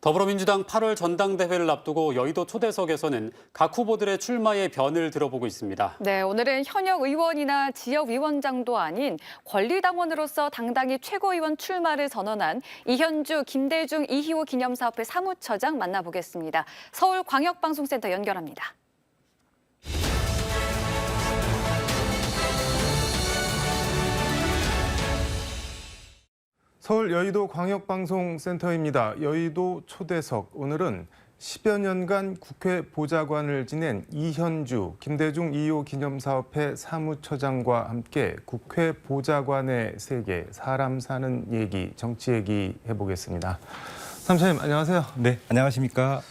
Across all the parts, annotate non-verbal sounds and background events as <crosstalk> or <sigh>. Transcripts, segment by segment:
더불어민주당 8월 전당대회를 앞두고 여의도 초대석에서는 각 후보들의 출마의 변을 들어보고 있습니다. 네, 오늘은 현역 의원이나 지역 위원장도 아닌 권리당원으로서 당당히 최고위원 출마를 선언한 이현주, 김대중, 이희호 기념사업회 사무처장 만나보겠습니다. 서울광역방송센터 연결합니다. 서울 여의도 광역방송센터입니다. 여의도 초대석 오늘은 10여 년간 국회 보좌관을 지낸 이현주, 김대중 2.25 기념사업회 사무처장과 함께 국회 보좌관의 세계, 사람 사는 얘기, 정치 얘기 해보겠습니다. 삼차님 안녕하세요. 네, 안녕하십니까.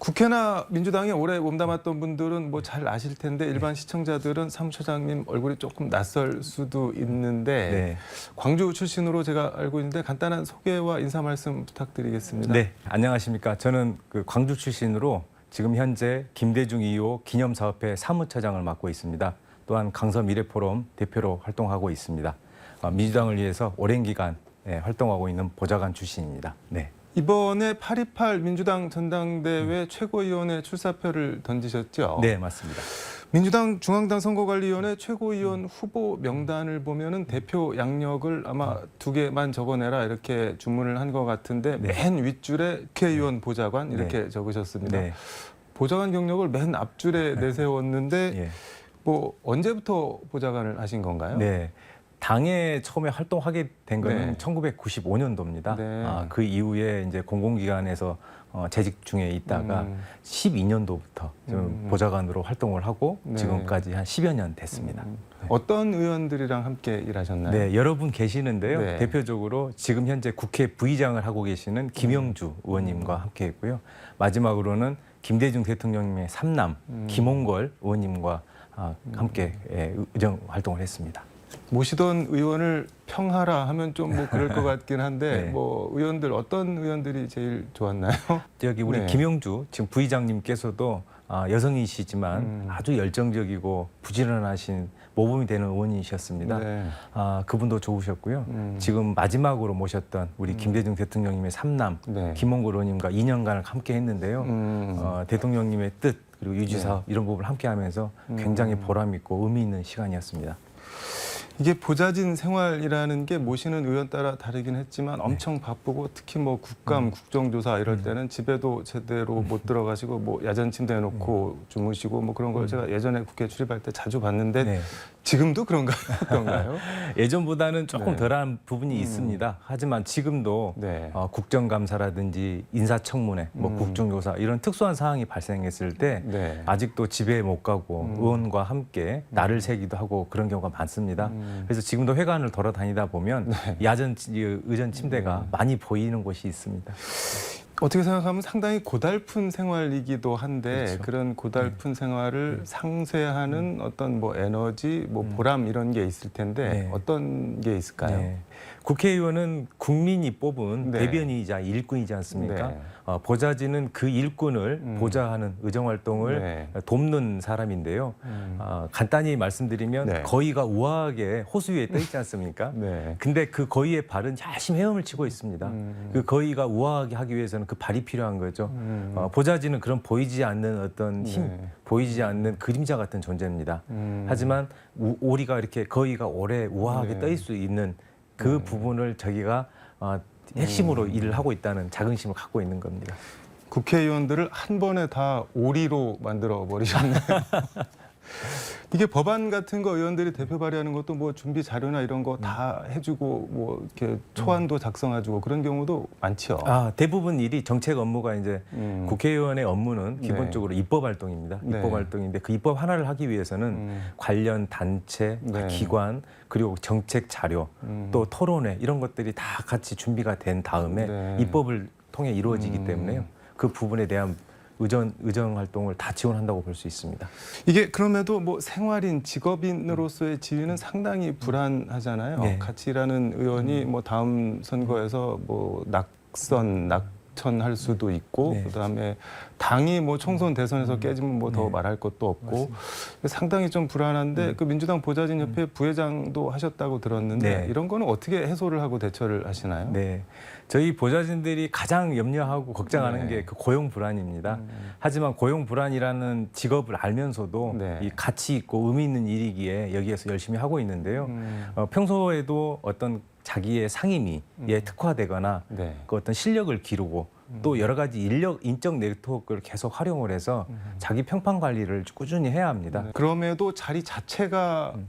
국회나 민주당에 오래 몸담았던 분들은 뭐 잘 아실 텐데 일반 시청자들은 사무처장님 얼굴이 조금 낯설 수도 있는데 네. 광주 출신으로 제가 알고 있는데 간단한 소개와 인사 말씀 부탁드리겠습니다. 네, 안녕하십니까. 저는 그 광주 출신으로 지금 현재 김대중 2.25 기념사업회 사무처장을 맡고 있습니다. 또한 강서 미래포럼 대표로 활동하고 있습니다. 아, 민주당을 위해서 오랜 기간 예, 활동하고 있는 보좌관 출신입니다. 네. 이번에 8.28 민주당 전당대회 최고위원회 출사표를 던지셨죠? 네, 맞습니다. 민주당 중앙당 선거관리위원회 최고위원 후보 명단을 보면은 대표 양력을 아마 두 개만 적어내라 이렇게 주문을 한 것 같은데 네. 맨 윗줄에 국회의원 보좌관 이렇게 적으셨습니다. 네. 보좌관 경력을 맨 앞줄에 내세웠는데 예. 뭐 언제부터 보좌관을 하신 건가요? 네. 당에 처음에 활동하게 된 거는 네. 1995년도입니다. 네. 아, 그 이후에 이제 공공기관에서 어, 재직 중에 있다가 음. 12년도부터 좀 음. 보좌관으로 활동을 하고 네. 지금까지 한 10여 년 됐습니다. 음. 어떤 의원들이랑 함께 일하셨나요? 네, 여러분 계시는데요. 네. 대표적으로 지금 현재 국회 부의장을 하고 계시는 김영주 의원님과 함께 했고요. 마지막으로는 김대중 대통령님의 삼남 음. 김홍걸 의원님과 아, 함께 예, 의정 활동을 했습니다. 모시던 의원을 평하라 하면 좀 뭐 그럴 것 <laughs> 같긴 한데 네. 뭐 의원들 어떤 의원들이 제일 좋았나요? <laughs> 여기 우리 네. 김영주 지금 부의장님께서도 아, 여성이시지만 음. 아주 열정적이고 부지런하신 모범이 되는 의원이셨습니다. 네. 아, 그분도 좋으셨고요. 음. 지금 마지막으로 모셨던 우리 김대중 대통령님의 삼남 네. 김홍걸 의원님과 2년간을 함께 했는데요. 음. 어, 대통령님의 뜻 그리고 유지 네. 사업 이런 부분을 함께 하면서 음. 굉장히 보람 있고 의미 있는 시간이었습니다. 이게 보좌진 생활이라는 게 모시는 의원 따라 다르긴 했지만 네. 엄청 바쁘고 특히 뭐 국감, 음. 국정조사 이럴 때는 집에도 제대로 못 들어가시고 뭐 야전 침대 해놓고 주무시고 뭐 그런 걸 제가 예전에 국회 출입할 때 자주 봤는데 음. 네. 지금도 <laughs> 그런가요? 어떤가요? 예전보다는 조금 네. 덜한 부분이 음. 있습니다. 하지만 지금도 네. 어, 국정감사라든지 인사청문회, 뭐 음. 국정조사 이런 특수한 상황이 발생했을 때 네. 아직도 집에 못 가고 음. 의원과 함께 날을 새기도 하고 그런 경우가 많습니다. 음. 그래서 지금도 회관을 돌아다니다 보면 네. 야전 의전 침대가 음. 많이 보이는 곳이 있습니다. 어떻게 생각하면 상당히 고달픈 생활이기도 한데 그렇죠. 그런 고달픈 생활을 상쇄하는 어떤 뭐 에너지, 뭐 음. 보람 이런 게 있을 텐데 네. 어떤 게 있을까요? 네. 국회의원은 국민이 뽑은 네. 대변인이자 일꾼이지 않습니까? 네. 어, 보좌진은 그 일꾼을 음. 보좌하는 의정 활동을 네. 돕는 사람인데요. 음. 어, 간단히 말씀드리면 네. 거의가 우아하게 호수 위에 떠 있지 않습니까? <laughs> 네. 근데 그 거의의 발은 열심히 헤엄을 치고 있습니다. 음. 그 거의가 우아하게 하기 위해서는 그 발이 필요한 거죠. 음. 어, 보좌진은 그런 보이지 않는 어떤 힘, 네. 보이지 않는 그림자 같은 존재입니다. 음. 하지만 우, 오리가 이렇게 거의가 오래 우아하게 네. 떠 있을 수 있는 그 음. 부분을 저기가 어, 핵심으로 음. 일을 하고 있다는 자긍심을 갖고 있는 겁니다. 국회의원들을 한 번에 다 오리로 만들어 버리셨네요. <laughs> 이게 법안 같은 거 의원들이 대표 발의하는 것도 뭐 준비 자료나 이런 거 다 해주고 뭐 이렇게 초안도 작성해주고 그런 경우도 많죠. 아, 대부분 일이 정책 업무가 이제 음. 국회의원의 업무는 네. 기본적으로 입법 활동입니다. 네. 입법 활동인데 그 입법 하나를 하기 위해서는 음. 관련 단체, 네. 기관 그리고 정책 자료 음. 또 토론회 이런 것들이 다 같이 준비가 된 다음에 네. 입법을 통해 이루어지기 음. 때문에요. 그 부분에 대한 의전 의정 활동을 다 지원한다고 볼 수 있습니다. 이게 그럼에도 뭐 생활인 직업인으로서의 지위는 상당히 불안하잖아요. 네. 같이 일하는 의원이 뭐 다음 선거에서 뭐 낙선, 낙 실천할 수도 있고 네. 그다음에 당이 뭐 총선 대선에서 깨지면 뭐 더 네. 말할 것도 없고 상당히 좀 불안한데 음. 그 민주당 보좌진 협회 부회장도 하셨다고 들었는데 네. 이런 거는 어떻게 해소를 하고 대처를 하시나요? 네. 저희 보좌진들이 가장 염려하고 걱정하는 네. 게 그 고용 불안입니다. 음. 하지만 고용 불안이라는 직업을 알면서도 네. 이 가치 있고 의미 있는 일이기에 여기에서 열심히 하고 있는데요. 음. 어, 평소에도 어떤 자기의 상임위에 음. 특화되거나 네. 그 어떤 실력을 기르고 또 여러 가지 인력 인적 네트워크를 계속 활용을 해서 자기 평판 관리를 꾸준히 해야 합니다. 음. 네. 그럼에도 자리 자체가 음.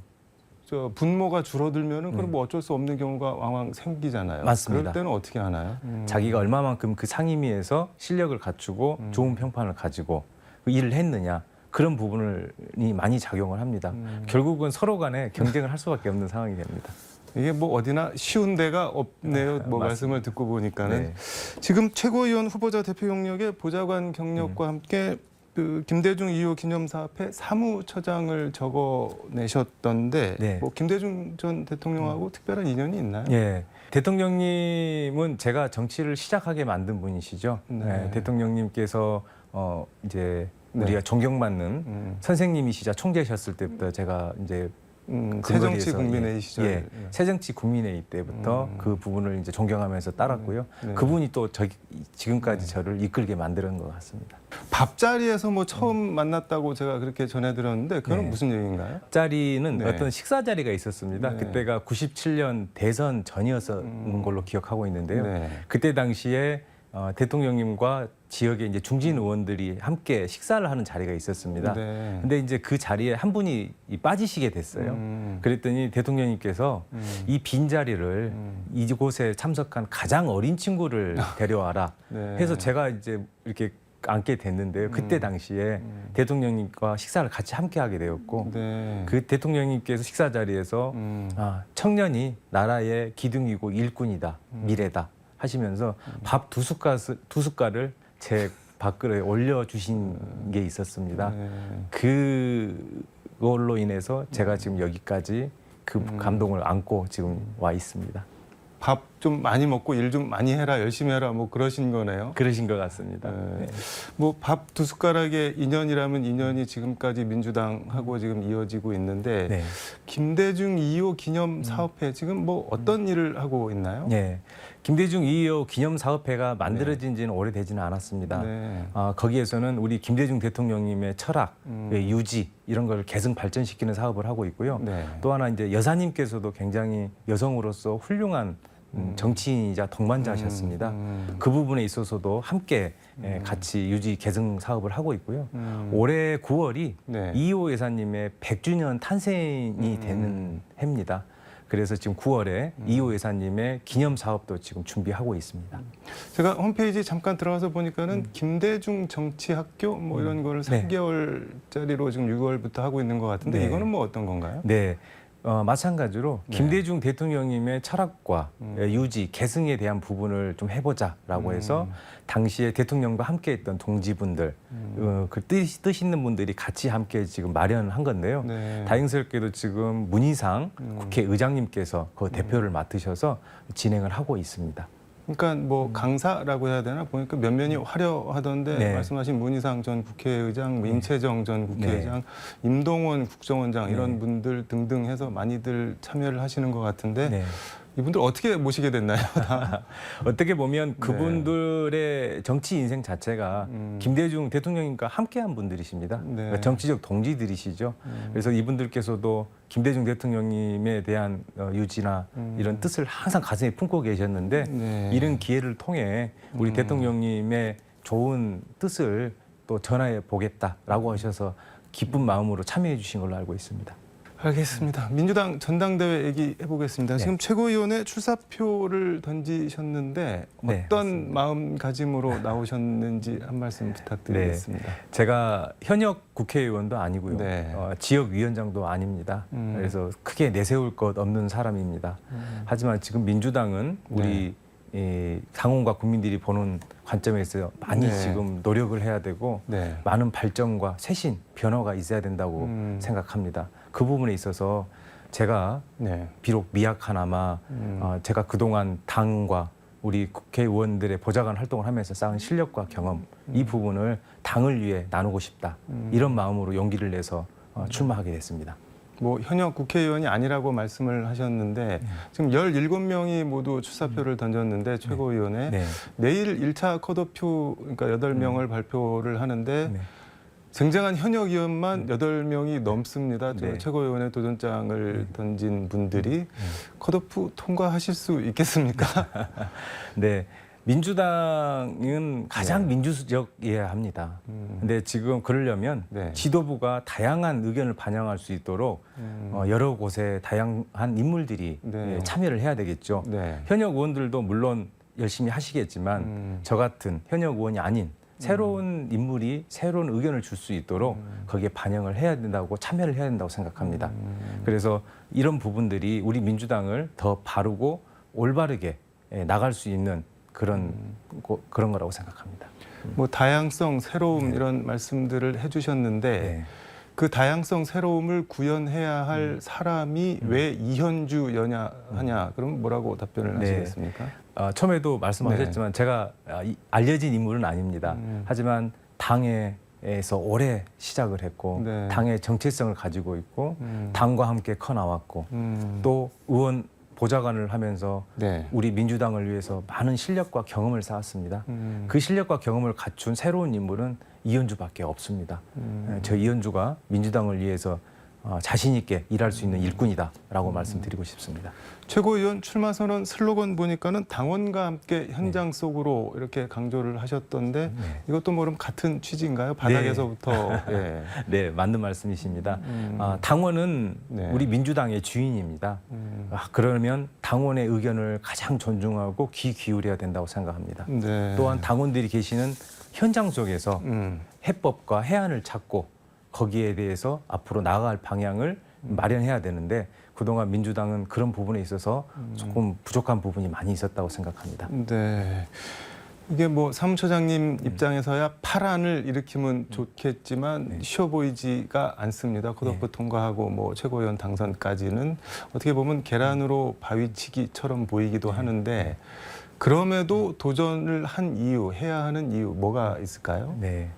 저 분모가 줄어들면은 그럼 뭐 어쩔 수 없는 경우가 왕왕 생기잖아요. 맞습니다. 그럴 때는 어떻게 하나요? 음. 자기가 얼마만큼 그 상임위에서 실력을 갖추고 음. 좋은 평판을 가지고 그 일을 했느냐 그런 부분이 많이 작용을 합니다. 음. 결국은 서로 간에 경쟁을 할 수밖에 없는 상황이 됩니다. 이게 뭐 어디나 쉬운 데가 없네요. 뭐 맞습니다. 말씀을 듣고 보니까는 네. 지금 최고위원 후보자 대표 경력에 보좌관 경력과 함께 그 김대중 2호 기념사업회 사무처장을 적어내셨던데 네. 뭐 김대중 전 대통령하고 특별한 인연이 있나요? 예. 대통령님은 제가 정치를 시작하게 만든 분이시죠. 네. 예, 대통령님께서 어 이제 네. 우리가 존경받는 음, 선생님이시자 총재셨을 때부터 제가 이제 음, 그 새정치 국민회의 예, 시절. 예, 새정치 국민회의 때부터 음. 그 부분을 이제 존경하면서 따랐고요. 네. 그분이 또 저, 지금까지 저를 이끌게 만드는 것 같습니다. 밥자리에서 뭐 처음 만났다고 제가 그렇게 전해드렸는데 그건 네. 무슨 얘기인가요? 자리는 네. 어떤 식사 자리가 있었습니다. 네. 그때가 97년 대선 전이었던 음. 걸로 기억하고 있는데요. 네. 그때 당시에 어, 대통령님과 지역의 이제 중진 의원들이 함께 식사를 하는 자리가 있었습니다. 네. 근데 이제 그 자리에 한 분이 이 빠지시게 됐어요. 음. 그랬더니 대통령님께서 음. 이 빈 자리를 음. 이곳에 참석한 가장 어린 친구를 데려와라 네. 해서 제가 이제 이렇게 앉게 됐는데요. 그때 음. 당시에 음. 대통령님과 식사를 같이 함께 하게 되었고 네. 그 대통령님께서 식사 자리에서 음. 아, 청년이 나라의 기둥이고 일꾼이다, 미래다 하시면서 밥 두 숟갈 두 숟갈을 제 밥그릇에 올려 주신 게 있었습니다. 네. 그걸로 인해서 제가 지금 여기까지 그 음. 감동을 안고 지금 와 있습니다. 밥 좀 많이 먹고 일 좀 많이 해라 열심히 해라 뭐 그러신 거네요. 그러신 것 같습니다. 네. 네. 뭐 밥 두 숟가락의 인연이라면 인연이 지금까지 민주당하고 지금 이어지고 있는데 네. 김대중 2호 기념 사업회 지금 뭐 어떤 일을 하고 있나요? 네. 김대중 2.25 기념 사업회가 만들어진 지는 오래되지는 않았습니다. 네. 아, 거기에서는 우리 김대중 대통령님의 철학, 음. 의 유지 이런 걸 계승 발전시키는 사업을 하고 있고요. 네. 또 하나 이제 여사님께서도 굉장히 여성으로서 훌륭한 음, 정치인이자 동반자셨습니다. 음. 그 부분에 있어서도 함께 예, 같이 유지 개성 사업을 하고 있고요. 음. 올해 9월이 네. 이호 예사님의 100주년 탄생이 음. 되는 해입니다. 그래서 지금 9월에 이호 예사님의 기념 사업도 지금 준비하고 있습니다. 제가 홈페이지 잠깐 들어가서 보니까는 음. 김대중 정치학교 뭐 이런 거를 네. 3개월짜리로 지금 6월부터 하고 있는 것 같은데 네. 이거는 뭐 어떤 건가요? 네. 어, 마찬가지로 네. 김대중 대통령님의 철학과 음. 예, 유지, 계승에 대한 부분을 좀 해보자라고 음. 해서 당시에 대통령과 함께했던 동지분들, 어, 그 뜻, 뜻 있는 분들이 같이 함께 지금 마련한 건데요. 네. 다행스럽게도 지금 문희상 음. 국회의장님께서 그 대표를 맡으셔서 진행을 하고 있습니다. 그러니까 뭐 강사라고 해야 되나 보니까 면면이 화려하던데 네. 말씀하신 문희상 전 국회의장, 뭐 임채정 전 국회의장, 임동원 국정원장 이런 네. 분들 등등 해서 많이들 참여를 하시는 것 같은데 네. 이분들 어떻게 모시게 됐나요? 다? <laughs> <laughs> 어떻게 보면 그분들의 정치 인생 자체가 네. 음. 김대중 대통령님과 함께한 분들이십니다. 네. 그러니까 정치적 동지들이시죠. 음. 그래서 이분들께서도 김대중 대통령님에 대한 어, 유지나 음. 이런 뜻을 항상 가슴에 품고 계셨는데 네. 이런 기회를 통해 우리 음. 대통령님의 좋은 뜻을 또 전해 보겠다라고 하셔서 기쁜 마음으로 참여해 주신 걸로 알고 있습니다. 알겠습니다. 민주당 전당대회 얘기 해 보겠습니다. 네. 지금 최고위원회 출사표를 던지셨는데 네, 어떤 마음가짐으로 나오셨는지 한 말씀 부탁드리겠습니다. 제가 현역 국회의원도 아니고요. 네. 어, 지역위원장도 아닙니다. 음. 그래서 크게 내세울 것 없는 사람입니다. 음. 하지만 지금 민주당은 우리 이 당원과 국민들이 보는 관점에서 많이 네. 지금 노력을 해야 되고 네. 많은 발전과 쇄신, 변화가 있어야 된다고 음. 생각합니다. 그 부분에 있어서 제가 네. 비록 미약하나마 음. 어, 제가 그동안 당과 우리 국회의원들의 보좌관 활동을 하면서 쌓은 실력과 경험 이 부분을 당을 위해 나누고 싶다 이런 마음으로 용기를 내서 어, 출마하게 됐습니다. 뭐 현역 국회의원이 아니라고 말씀을 하셨는데 지금 17명이 모두 출사표를 던졌는데 최고위원회 네. 내일 1차 컷오프 그러니까 8명을 발표를 하는데 네. 쟁쟁한 현역 의원만 8명이 넘습니다. 저 네. 최고위원회 도전장을 던진 분들이 컷오프 통과하실 수 있겠습니까? <laughs> 네. 민주당은 가장 민주적이어야 합니다. 음. 근데 지금 그러려면 네. 지도부가 다양한 의견을 반영할 수 있도록 음. 어, 여러 곳에 다양한 인물들이 네. 예, 참여를 해야 되겠죠. 네. 현역 의원들도 물론 열심히 하시겠지만 음. 저 같은 현역 의원이 아닌 새로운 인물이 새로운 의견을 줄 수 있도록 음. 거기에 반영을 해야 된다고 참여를 해야 된다고 생각합니다. 음. 그래서 이런 부분들이 우리 민주당을 더 바르고 올바르게 예, 나갈 수 있는 그런 음. 고- 그런 거라고 생각합니다. 뭐 다양성, 새로움 이런 말씀들을 해주셨는데 네. 그 다양성, 새로움을 구현해야 할 사람이 왜 이현주 여냐 하냐 그럼 뭐라고 답변을 네. 하시겠습니까? 어, 처음에도 말씀하셨지만 제가 아, 이- 알려진 인물은 아닙니다. 음. 하지만 당에서 오래 시작을 했고 네. 당의 정체성을 가지고 있고 음. 당과 함께 커 나왔고 음. 또 의원 보좌관을 하면서 네. 우리 민주당을 위해서 많은 실력과 경험을 쌓았습니다. 음. 그 실력과 경험을 갖춘 새로운 인물은 이현주밖에 없습니다. 음. 예, 저 이현주가 민주당을 위해서 어, 자신 있게 일할 수 있는 음. 일꾼이다라고 말씀드리고 싶습니다. 최고위원 출마 선언 슬로건 보니까는 당원과 함께 현장 네. 속으로 이렇게 강조를 하셨던데 네. 이것도 뭐 그럼 같은 취지인가요? 바닥에서부터 예. <laughs> 네, 맞는 말씀이십니다. 음. 아, 당원은 네. 우리 민주당의 주인입니다. 음. 아, 그러면 당원의 의견을 가장 존중하고 귀 기울여야 된다고 생각합니다. 네. 또한 당원들이 계시는 현장 속에서 음. 해법과 해안을 찾고 거기에 대해서 앞으로 나아갈 방향을 마련해야 되는데 그동안 민주당은 그런 부분에 있어서 조금 부족한 부분이 많이 있었다고 생각합니다. 네. 이게 뭐 사무처장님 입장에서야 파란을 일으키면 좋겠지만 네. 쉬워 보이지가 않습니다. 컷오프 통과하고 뭐 최고위원 당선까지는 어떻게 보면 계란으로 바위치기처럼 보이기도 하는데 그럼에도 도전을 한 이유, 해야 하는 이유 뭐가 있을까요? 네.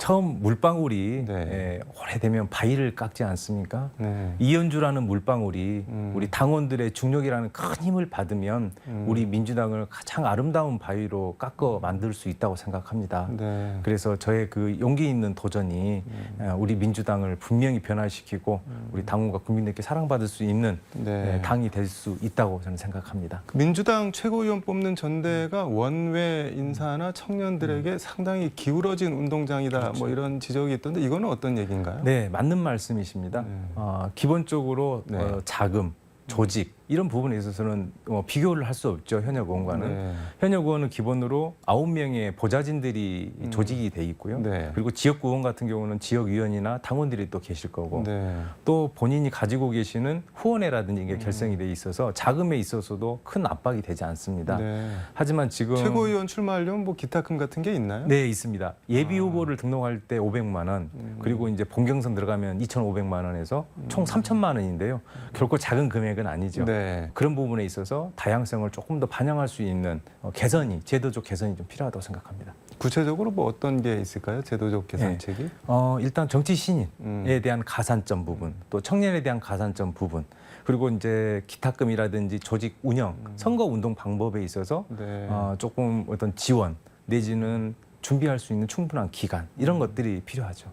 처음 물방울이 네. 예, 오래되면 바위를 깎지 않습니까? 네. 이현주라는 물방울이 음. 우리 당원들의 중력이라는 큰 힘을 받으면 음. 우리 민주당을 가장 아름다운 바위로 깎어 만들 수 있다고 생각합니다. 네. 그래서 저의 그 용기 있는 도전이 음. 어, 우리 민주당을 분명히 변화시키고 우리 당원과 국민들께 사랑받을 수 있는 네. 예, 당이 될 수 있다고 저는 생각합니다. 그 민주당 최고위원 뽑는 전대가 원외 인사나 청년들에게 상당히 기울어진 운동장이다 뭐 이런 지적이 있던데 이거는 어떤 얘기인가요? 네, 맞는 말씀이십니다. 네. 어, 기본적으로 네. 어, 자금, 조직 이런 부분에 있어서는 어, 비교를 할 수 없죠 현역 의원과는. 네. 현역 의원은 기본으로 아홉 명의 보좌진들이 음. 조직이 돼 있고요. 네. 그리고 지역구 의원 같은 경우는 지역 위원이나 당원들이 또 계실 거고 네. 또 본인이 가지고 계시는 후원회라든지 음. 이게 결성이 돼 있어서 자금에 있어서도 큰 압박이 되지 않습니다. 네. 하지만 지금 최고위원 출마하려면 뭐 기타금 같은 게 있나요? 네 있습니다. 예비 아. 후보를 등록할 때 500만 원 음. 그리고 이제 본경선 들어가면 2,500만 원에서 총 3천만 원인데요. 결코 작은 금액은 아니죠. 네. 그런 부분에 있어서 다양성을 조금 더 반영할 수 있는 어, 개선이 제도적 개선이 좀 필요하다고 생각합니다. 구체적으로 뭐 어떤 게 있을까요? 제도적 개선책이? 어, 일단 정치 신인에 음. 대한 가산점 부분, 또 청년에 대한 가산점 부분, 그리고 이제 기타금이라든지 조직 운영, 선거 운동 방법에 있어서 음. 네. 어, 조금 어떤 지원 내지는 준비할 수 있는 충분한 기간 이런 음. 것들이 필요하죠.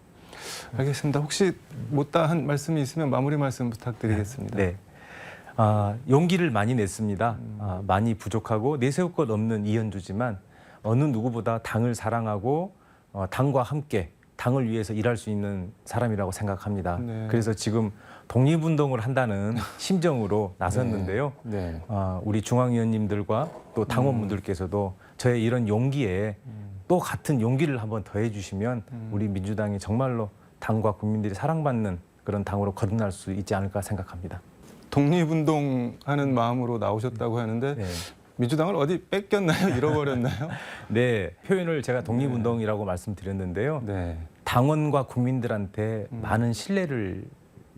알겠습니다. 혹시 못다 한 말씀이 있으면 마무리 말씀 부탁드리겠습니다. 네. 아, 용기를 많이 냈습니다. 음. 아, 많이 부족하고 내세울 것 없는 이현주지만 어느 누구보다 당을 사랑하고 어, 당과 함께 당을 위해서 일할 수 있는 사람이라고 생각합니다. 네. 그래서 지금 독립운동을 한다는 <laughs> 심정으로 나섰는데요. 네. 아, 우리 중앙위원님들과 또 당원분들께서도 저의 이런 용기에 또 같은 용기를 한번 더해 주시면 우리 민주당이 정말로 당과 국민들이 사랑받는 그런 당으로 거듭날 수 있지 않을까 생각합니다. 독립운동하는 마음으로 나오셨다고 하는데 네. 민주당을 어디 뺏겼나요? 잃어버렸나요? <laughs> 네, 표현을 제가 독립운동이라고 말씀드렸는데요. 네. 당원과 국민들한테 많은 신뢰를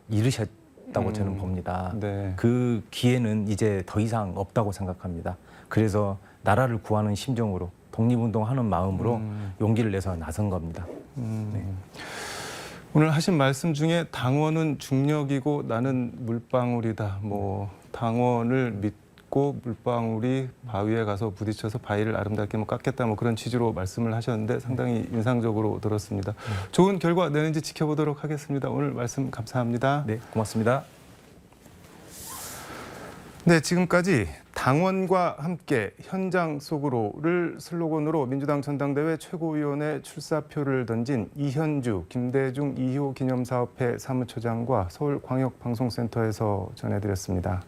잃으셨다고 음. 저는 봅니다. 네. 그 기회는 이제 더 이상 없다고 생각합니다. 그래서 나라를 구하는 심정으로 독립운동하는 마음으로 용기를 내서 나선 겁니다. 오늘 하신 말씀 중에 당원은 중력이고 나는 물방울이다. 뭐 당원을 믿고 물방울이 바위에 가서 부딪혀서 바위를 아름답게 뭐 깎겠다. 뭐 그런 취지로 말씀을 하셨는데 상당히 인상적으로 들었습니다. 좋은 결과 내는지 지켜보도록 하겠습니다. 오늘 말씀 감사합니다. 네, 고맙습니다. 네, 지금까지 당원과 함께 현장 속으로를 슬로건으로 민주당 전당대회 최고위원회 출사표를 던진 이현주, 김대중 2호 기념사업회 사무처장과 서울광역방송센터에서 전해드렸습니다.